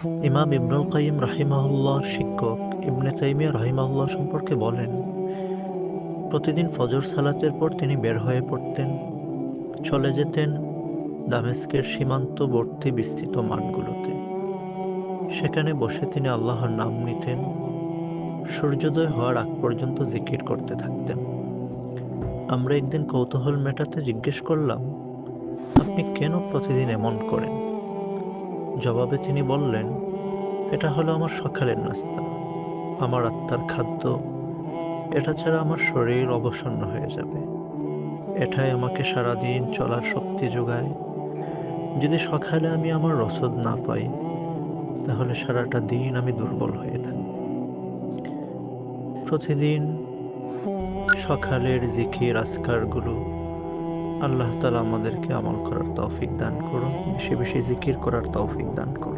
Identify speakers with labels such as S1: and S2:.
S1: ইমাম ইবনুল কাইম রাহিমাহুল্লাহর শিক্ষক ইবনে তাইমিয়া রাহিমাহুল্লাহ সম্পর্কে বলেন, প্রতিদিন ফজর সালাতের পর তিনি বের হয়ে পড়তেন। চলে যেতেন দামেস্কের সীমান্তবর্তী বিস্তৃত মাঠগুলোতে। সেখানে বসে তিনি আল্লাহর নাম নিতেন। সূর্যোদয় হওয়ার আগ পর্যন্ত জিকির করতে থাকতেন। আমরা একদিন কৌতূহল মেটাতে জিজ্ঞেস করলাম, আপনি কেন প্রতিদিন এমন করেন? জবাবে তিনি বললেন, এটা হলো আমার সকালের নাস্তা। আমার আত্মার খাদ্য। এটা ছাড়া আমার শরীর অবসন্ন হয়ে যাবে। এটাই আমাকে সারাদিন চলার শক্তি যোগায়। যদি সকালে আমি আমার রসদ না পাই, তাহলে সারাটা দিন আমি দুর্বল হয়ে থাকি। প্রতিদিন সকালের জিকির, আজকারগুলো আল্লাহ তালা আমাদেরকে আমল করার তৌফিক দান করুন। বেশি বেশি জিকির করার তৌফিক দান করুন।